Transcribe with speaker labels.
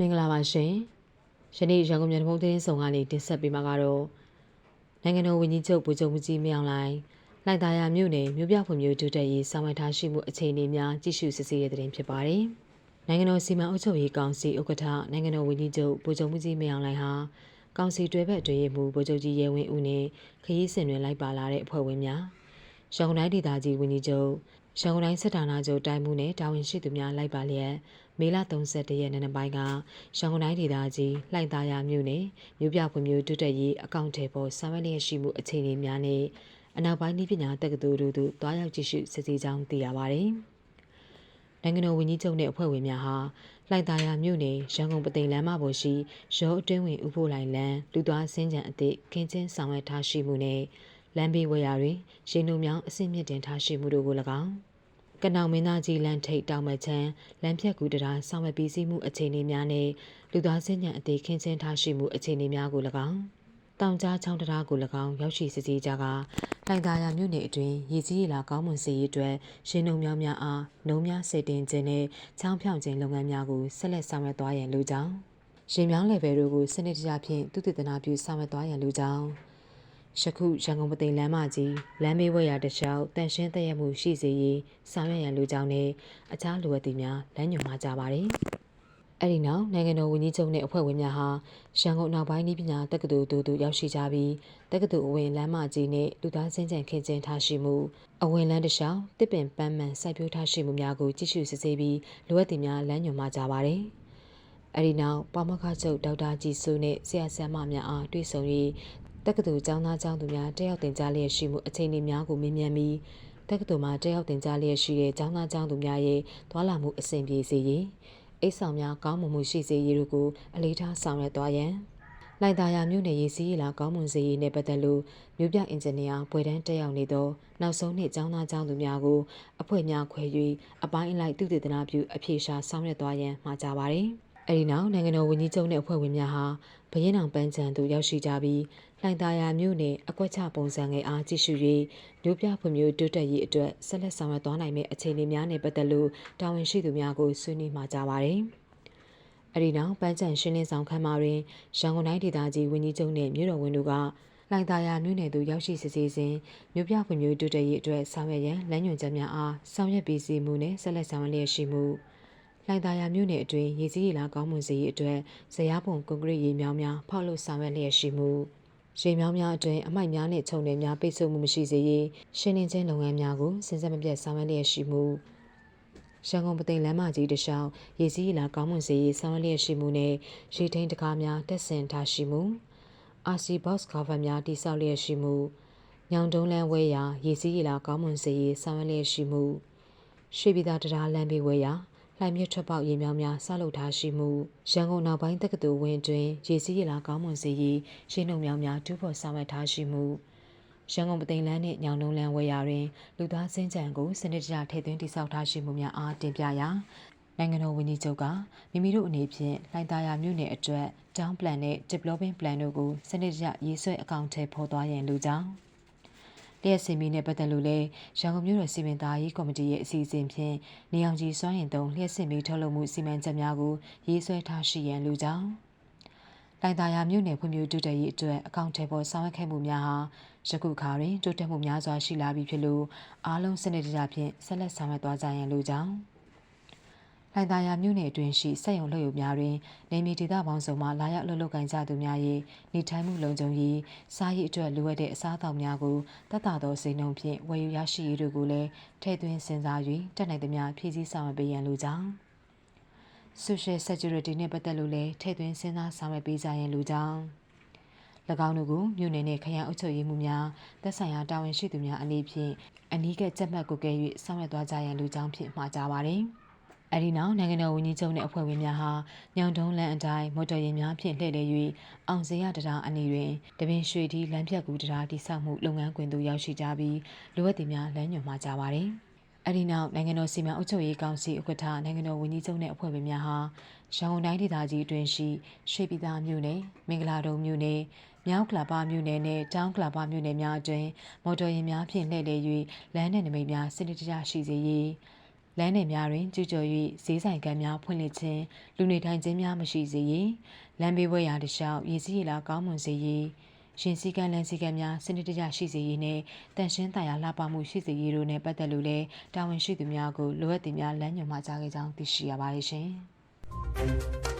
Speaker 1: မင်္ဂလာပါရှင်ယနေ့ရန်ကုန်မြို့တမုံသတင်းဆောင်ကနေတင်ဆက်ပေးမှာကတော့နိုင်ငံတော်ဝန်ကြီးချုပ်ဗိုလ်ချုပ်မှုကြီးမြောင်လိုင်းလိုက်သားရမြို့နယ်မြို့ပြဖွံ့ဖြိုးတိုးတက်ရေးဆောင်ရွက်ထားရှိမှုအခြေအနေများကြည့်ရှုစစ်ဆေးရတဲ့တင်ဖြစ်ပါတယ်နိုင်ငံတော်စီမံအုပ်ချုပ်ရေးကောင်စီဥက္ကဋ္ဌနိုင်ငံတော်ဝန်ကြီးချုပ်ဗိုလ်ချုပ်မှုကြီးမြောင်လိုင်းဟာကောင်စီတွဲဘက်အတွင်းရေးမှူးဗိုလ်ချုပ်ကြီးရဲဝင်းဦးနဲ့ခရီးစဉ်တွင်လိုက်ပါလာတဲ့အဖွဲ့ဝင်များရန်ကုန်တိုင်းဒေသကြီးဝန်ကြီးချုပ်ရန်ကုန်တိုင်းစစ်ဌာနချုပ်တိုင်းမှုနဲ့တာဝန်ရှိသူများလိုက်ပါလျက် မေလ31ရက်နေ့နံပိုင်းကရန်ကုန်တိုင်းဒေသကြီးလှိုင်သာယာမြို့နယ်မြို့ပြဖွံ့ဖြိုးတိုးတက်ရေးအကောင့်ထဲပေါ်ဆောင်ရွက်လျက်ရှိမှုအခြေအနေများနဲ့အနောက်ပိုင်းနည်းပညာတက္ကသိုလ်တို့သို့တွားရောက်ကြည့်ရှုစစ်ဆေးကြောင်းသိရပါတယ်။နိုင်ငံတော်ဝန်ကြီးချုပ်နဲ့အဖွဲ့ဝင်များဟာလှိုင်သာယာမြို့နယ်ရန်ကုန်ပသိမ်လမ်းမပေါ်ရှိရောအတွင်းဝင်ဥဖို့လိုင်လမ်းလူသွားစင်းကြံအသည့်ခင်းချင်းဆောင်ရွက်ထားရှိမှုနဲ့လမ်းဘေးဝရာတွင်ရေနှုံမြောင်းအဆင့်မြင့်တင်ထားရှိမှုတို့ကို၎င်း ကနောင်မင်းသားကြီးလမ်းထိပ်တောင်မချမ်းလမ်းဖြတ်ကူတရာဆောင်ရွက်ပြီးစီးမှုအခြေအနေများနဲ့လူသားစင်းညံအသေးခင်းချင်းထားရှိမှုအခြေအနေများကို၎င်းတောင်ကြားချောင်းတရားကို၎င်းရောက်ရှိစစ်ဆေးကြကလိုင်သာယာမြို့နယ်အတွင်းရည်စည်းရလာကောင်းမွန်စေရေးအတွက်ရင်းနှုံများများအားနှုံများစေတင်ခြင်းနဲ့ချောင်းဖြောင်ခြင်းလုပ်ငန်းများကိုဆက်လက်ဆောင်ရွက်သွားရန်လိုကြောင်းရင်မြောင်းလေဗယ်တို့ကိုစနစ်တကျဖြင့်သူတည်တနာပြုဆောင်ရွက်သွားရန်လိုကြောင်း ယခုရန်ကုန်ပသိမ်လမ်းမကြီးလမ်းမေးဝဲရာတစ်လျှောက်တန်ရှင်းတည့်ရမှုရှိစေရေးဆောင်ရွက်ရန်လိုကြောင်းနဲ့အခြားလိုအပ်သည့်များလမ်းညွှန်မှာကြပါသည်။အဲ့ဒီနောက်နိုင်ငံတော်ဝန်ကြီးချုပ်နဲ့အဖွဲ့ဝင်များဟာရန်ကုန်နောက်ပိုင်းနည်းပညာတက္ကသိုလ်တို့သို့ရောက်ရှိကြပြီးတက္ကသိုလ်အဝင်လမ်းမကြီးနဲ့လူသားစင်းကြံခင်းကျင်းထားရှိမှုအဝင်လမ်းတစ်လျှောက်တစ်ပင်ပန်းမှန်စိုက်ပျိုးထားရှိမှုများကိုကြည့်ရှုစစ်ဆေးပြီးလိုအပ်သည့်များလမ်းညွှန်မှာကြပါသည်။အဲဒီနောက်ပါမခချုပ်ဒေါက်တာကြည်စိုးနဲ့ဆရာဆရာမများအားတွေ့ဆုံ၍ တက္ကသိုလ်ကျောင်းသားကျောင်းသူများတက်ရောက်တင်ကြားလျက်ရှိမှုအခြေအနေများကိုမေးမြန်းပြီးတက္ကသိုလ်မှာတက်ရောက်တင်ကြားလျက်ရှိတဲ့ကျောင်းသားကျောင်းသူများရဲ့သွာလာမှုအဆင်ပြေစေရေးအိတ်ဆောင်များကောင်းမွန်မှုရှိစေရေးတို့ကိုအလေးထားဆောင်ရွက်သွားရန်လိုက်သာယာမြို့နယ်ရေးစည်းရလာကောင်းမွန်စေရေးနဲ့ပတ်သက်လို့မြို့ပြအင်ဂျင်နီယာဘွယ်တန်းတက်ရောက်နေသောနောက်ဆုံးနှစ်ကျောင်းသားကျောင်းသူများကိုအဖွဲ့များခွဲ၍အပိုင်းအလိုက်သူတည်တနာပြုအဖြေရှာဆောင်ရွက်သွားရန်မှာကြပါသည်အဲဒီနောက်နိုင်ငံတော်ဝန်ကြီးချုပ်နဲ့အဖွဲ့ဝင်များဟာဘရင်အောင်ပန်းချံသို့ရောက်ရှိကြပြီး လှိုင်သာယာမြို့နယ်အကွက်ချပုံစံငယ်အားကြည့်ရှု၍မြို့ပြဖွံ့ဖြိုးတိုးတက်ရေးအတွက်ဆက်လက်ဆောင်ရွက်သွားနိုင်မယ့်အခြေအနေများနဲ့ပတ်သက်လို့တာဝန်ရှိသူများကိုဆွေးနွေးမှာကြပါတယ်။အဲဒီနောက်ပန်းချံရှင်းလင်းဆောင်ခန်းမှာတွင်ရန်ကုန်တိုင်းဒေသကြီးဝန်ကြီးချုပ်နှင့်မြို့တော်ဝန်တို့ကလိုင်သာယာမြို့နယ်သို့ရောက်ရှိစစ်ဆေးစဉ်မြို့ပြဖွံ့ဖြိုးတိုးတက်ရေးအတွက်ဆောင်ရွက်ရန်လမ်းညွှန်ချက်များအားဆောင်ရွက်ပေးစီမှုနဲ့ဆက်လက်ဆောင်ရွက်လျက်ရှိမှုလိုင်သာယာမြို့နယ်အတွင်းရေစည်းရေလာကောင်းမွန်စေရေးအတွက်ဇရာပုံကွန်ကရစ်ရေမြောင်းများဖောက်လို့ဆောင်ရွက်လျက်ရှိမှု ရေမြောင်းများအတွင်းအမိုက်များနဲ့ခြုံနယ်များပိတ်ဆို့မှုမရှိစေရေးရှင်းလင်းခြင်းလုပ်ငန်းများကိုစဉ်ဆက်မပြတ်ဆောင်ရွက်လျက်ရှိမှုရန်ကုန်ပသိမ်လမ်းမကြီးတလျှောက်ရေစည်းရေလာကောင်းမွန်စေရေးဆောင်ရွက်လျက်ရှိမှုနဲ့ရေထိန်တကားများတက်ဆင်ထားရှိမှု RC box cover များတိစောက်လျက်ရှိမှုညောင်တုံးလန်းဝဲရာရေစည်းရေလာကောင်းမွန်စေရေးဆောင်ရွက်လျက်ရှိမှုရွှေပြည်သာတရားလမ်းဘေးဝဲရာ လှိုင်မြစ်ထွက်ပေါက်ရေမြောင်းများဆောက်လုပ်ထားရှိမှုရန်ကုန်နောက်ပိုင်းတက္ကသိုလ်ဝင်းတွင်ရေစည်းရလာကောင်းမွန်စေရေးရှင်းနှုံမြောင်းများတူဖို့ဆောင်ရွက်ထားရှိမှုရန်ကုန်ပသိမ်လန်းနှင့်ညောင်နှုံးလန်းဝဲရာတွင်လူသားစင်းကြံကိုစနစ်တကျထည့်သွင်းတည်ဆောက်ထားရှိမှုများအားတင်ပြရာနိုင်ငံတော်ဝန်ကြီးချုပ်ကမိမိတို့အနေဖြင့်လှိုင်သာယာမြို့နယ်အတွက် town plan နဲ့ development plan တို့ကိုစနစ်တကျရေးဆွဲအကောင့်ထဲပေါ်သွားရန်လိုကြောင်း လျက်စင်မီနဲ့ပတ်သက်လို့လည်းရန်ကုန်မြို့တော်စီမံသားရေးကော်မတီရဲ့အစီအစဉ်ဖြင့်နေအောင်ကြီးစွမ်းရင်သုံးလျက်စင်မီထုတ်လုပ်မှုစီမံချက်များကိုရေးဆွဲထားရှိရန်လိုကြောင်းလိုင်သာယာမြို့နယ်ဖွံ့ဖြိုးတိုးတက်ရေးအတွက်အကောင့်ထဲပေါ်ဆောင်ရွက်ခဲ့မှုများဟာယခုခါတွင်တိုးတက်မှုများစွာရှိလာပြီဖြစ်လို့အားလုံးစနစ်တကျဖြင့်ဆက်လက်ဆောင်ရွက်သွားကြရန်လိုကြောင်း လှိုင်သာယာမြို့နယ်အတွင်းရှိစက်ရုံလှုပ်ရုပ်များတွင်နေမီဒေသပေါင်းစုံမှလာရောက်လှုပ်လှုပ်ကိုင်ကြသူများ၏နေထိုင်မှုလုံခြုံရေးစားရေးအတွက်လိုအပ်တဲ့အစားအသောက်များကိုတတ်တာသောစိန်နှုန်းဖြင့်ဝယ်ယူရရှိရေးတို့ကိုလည်းထည့်သွင်းစဉ်းစား၍တက်နိုင်သမျှဖြည့်ဆည်းဆောင်ရွက်ပေးရန်လိုကြောင်း social security နဲ့ပတ်သက်လို့လည်းထည့်သွင်းစဉ်းစားဆောင်ရွက်ပေးကြရန်လိုကြောင်း၎င်းတို့ကိုမြို့နယ်နှင့်ခရိုင်အုပ်ချုပ်ရေးမှုများသက်ဆိုင်ရာတာဝန်ရှိသူများအနေဖြင့်အနီးကပ်ကြက်မှတ်ကိုကဲ၍ဆောင်ရွက်သွားကြရန်လိုကြောင်းဖြင့်မှာကြားပါသည်။ အဲဒီနောက်နိုင်ငံတော်ဝန်ကြီးချုပ်နှင့်အဖွဲ့ဝင်များဟာညောင်တုံးလန်အတိုင်းမော်တော်ယာဉ်များဖြင့်လှည့်လည်၍အောင်စရတရားအနီတွင်တပင်ရွှေဒီလမ်းဖြတ်ကူတရားတိစောက်မှုလုပ်ငန်းခွင်သို့ရောက်ရှိကြပြီးလိုအပ်သည်များလမ်းညွှန်မှာကြပါသည်။အဲဒီနောက်နိုင်ငံတော်စီမံအုပ်ချုပ်ရေးကောင်စီဥက္ကဋ္ဌနိုင်ငံတော်ဝန်ကြီးချုပ်နှင့်အဖွဲ့ဝင်များဟာရန်ကုန်တိုင်းဒေသကြီးအတွင်းရှိရွှေပြည်သာမြို့နယ်မင်္ဂလာတုံမြို့နယ်မြောက်ကလာပါမြို့နယ်နဲ့တောင်ကလာပါမြို့နယ်များအတွင်းမော်တော်ယာဉ်များဖြင့်လှည့်လည်၍လမ်းနယ်နိမိတ်များစနစ်တကျရှိစေရေး လမ်းနယ်များတွင်ကျူးကျော်၍ဈေးဆိုင်ကမ်းများဖွင့်လှစ်ခြင်းလူနေထိုင်ခြင်းများမရှိစေရေးလမ်းဘေးဝဲရာတစ်လျှောက်ရည်စည်းရည်လာကောင်းမွန်စေရေးရှင်စည်းကမ်းလမ်းစည်းကမ်းများစနစ်တကျရှိစေရေးနှင့်တန်ရှင်းတရားလှပမှုရှိစေရေးတို့နှင့်ပတ်သက်လို့လည်းတာဝန်ရှိသူများကိုလိုအပ်သူများလမ်းညွှန်မှကြားခဲ့ကြောင်းသိရှိရပါတယ်ရှင်။